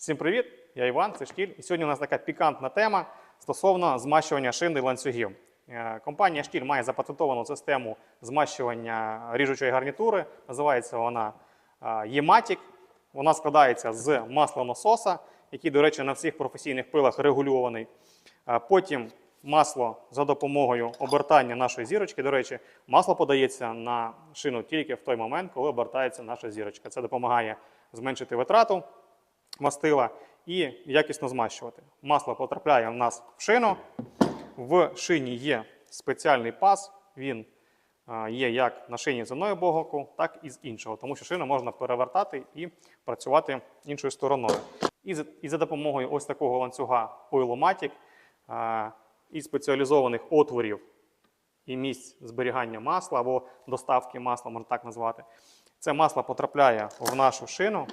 Всім привіт! Я Іван, це Штіль. І сьогодні у нас така пікантна тема стосовно змащування шин і ланцюгів. Е, Компанія Штіль має запатентовану систему змащування ріжучої гарнітури. Називається вона е, Єматік. Вона складається з маслонасоса, який, до речі, на всіх професійних пилах регульований. Е, Потім масло за допомогою обертання нашої зірочки. До речі, масло подається на шину тільки в той момент, коли обертається наша зірочка. Це допомагає зменшити витрату мастила і якісно змащувати. Масло потрапляє в нас в шину. В шині є спеціальний паз. Він є як на шині з одного боку, так і з іншого, тому що шину можна перевертати і працювати іншою стороною. І за, і за допомогою ось такого ланцюга Oilomatic і спеціалізованих отворів і місць зберігання масла або доставки масла, можна так назвати. Це масло потрапляє в нашу шину